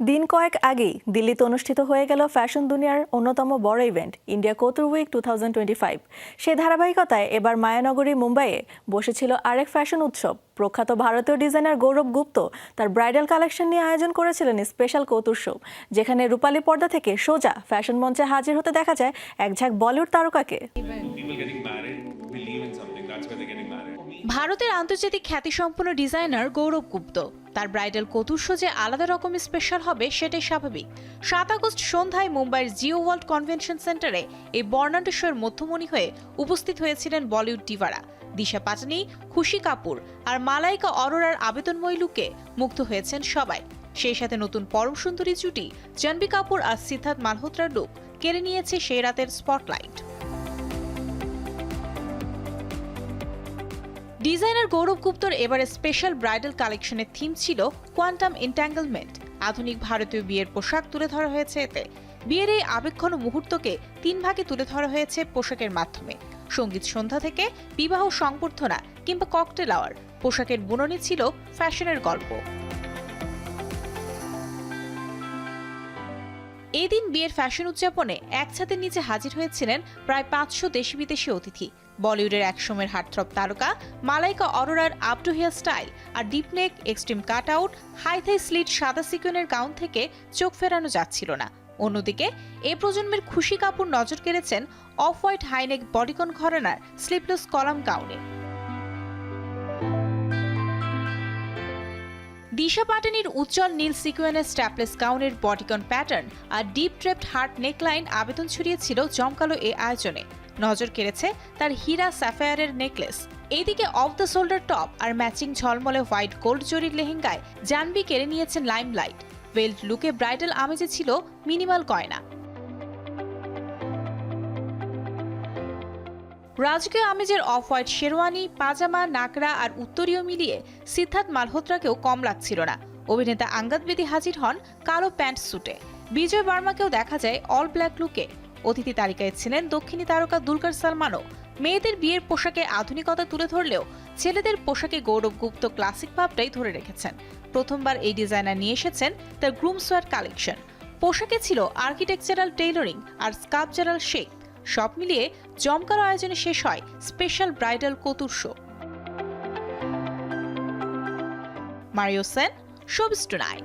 দিন কয়েক আগেই দিল্লিতে অনুষ্ঠিত হয়ে গেল ফ্যাশন দুনিয়ার অন্যতম বড় event India couture week two সেই ধারাবাহিকতায় এবার মায়ানগরী মুম্বাইয়ে বসেছিল আরেক ফ্যাশন উৎসব। প্রখ্যাত ভারতীয় ডিজাইনার গৌরব গুপ্ত তার ব্রাইডাল কালেকশন নিয়ে আয়োজন করেছিলেন স্পেশাল কৌতুর শো যেখানে রূপালী পর্দা থেকে সোজা ফ্যাশন মঞ্চে হাজির হতে দেখা যায় এক ঝাঁক বলিউড তারকাকে. ভারতের আন্তর্জাতিক খ্যাতিসম্পন্ন ডিজাইনার গৌরব গুপ্ত। তার ব্রাইডাল কতুর্স যে আলাদা রকমের স্পেশাল হবে সেটাই স্বাভাবিক। সাত আগস্ট সন্ধ্যায় মুম্বাইয়ের জিও ওয়ার্ল্ড কনভেনশন সেন্টারে এই বর্ণাঢ্য শোয়ের মধ্যমণি হয়ে উপস্থিত হয়েছিলেন বলিউড ডিভারা দিশা পাটানি, খুশি কাপুর আর মালাইকা অরোরার আবেদনময় লুকে মুগ্ধ হয়েছেন সবাই। সেই সাথে নতুন পরম সুন্দরী জুটি, জাহ্নবী কাপুর আর সিদ্ধার্থ মালহোত্রার লুক কেড়ে নিয়েছে সেই রাতের স্পটলাইট ডিজাইনার গৌরব গুপ্তর এবারে স্পেশাল ব্রাইডাল কালেকশনের থিম ছিল কোয়ান্টাম এন্ট্যাঙ্গলমেন্ট আধুনিক ভারতীয় বিয়ের পোশাক তুলে ধরা হয়েছে এতে। বিয়ের এই আবেগঘন মুহূর্তকে তিন ভাগে তুলে ধরা হয়েছে পোশাকের মাধ্যমে। সংগীত সন্ধ্যা থেকে বিবাহ সংবর্ধনা কিংবা ককটেল আওয়ার পোশাকের বুননি ছিল ফ্যাশনের গল্প। এদিন বিয়ের ফ্যাশন উদযাপনে এক ছাদের নিচে হাজির হয়েছিলেন প্রায় পাঁচশো দেশি বিদেশি অতিথি। বলিউডের একসময়ের হার্টথ্রব তারকা মালাইকা অরোরার আপ টু হেয়ার স্টাইল আর deep neck extreme cut out, high thigh slit সাদা সিকুয়েনের গাউন থেকে চোখ ফেরানো যাচ্ছিল না। অন্যদিকে, এ প্রজন্মের খুশি কাপুর নজর কেড়েছেন off white high neck bodycon ঘরানার স্লিপলেস কলাম গাউনে। দিশা পাটানির উজ্জ্বল নীল সিকুয়েনের স্ট্যাপলেস গাউনের বডিকন প্যাটার্ন আর ডিপ ট্রেপড হার্ট নেকলাইন আবেদন ছড়িয়েছিল জমকালো এ আয়োজনে। নজর কেড়েছে তার হীরা স্যাফায়ারের নেকলেস। এইদিকে অফ দ্য শোল্ডার টপ আর ম্যাচিং ঝলমলে হোয়াইট গোল্ড জরির লেহেঙ্গায় জানবি কেড়ে নিয়েছেন লাইমলাইট ওয়েল্ড লুকে ব্রাইডাল আমেজে ছিল মিনিমাল গয়না। রাজকীয় আমেজের অফ হোয়াইট শেরওয়ানি, পাজামা, নাকড়া আর উত্তরীয় মিলিয়ে সিদ্ধার্থ মালহোত্রাকেও কম লাগছিল না। অভিনেতা আঙ্গাদ বেদি হাজির হন কালো প্যান্ট স্যুটে। বিজয় বার্মাকেও দেখা যায় অল ব্ল্যাক লুকে অতিথি তালিকায় ছিলেন দক্ষিণী তারকা দুলকার সালমানও। মেয়েদের বিয়ের পোশাকে আধুনিকতা তুলে ধরলেও ছেলেদের পোশাকে গৌরব গুপ্ত ক্লাসিক ভাবটাই ধরে রেখেছেন। প্রথমবার এই ডিজাইনার নিয়ে এসেছেন তার গ্রুমসওয়ার কালেকশন পোশাকে ছিল আর্কিটেকচারাল টেইলরিং আর স্কাপচারাল শেক সব মিলিয়ে জমকালো আয়োজনে শেষ হয় special bridal couture show Mario Sen showbiz tonight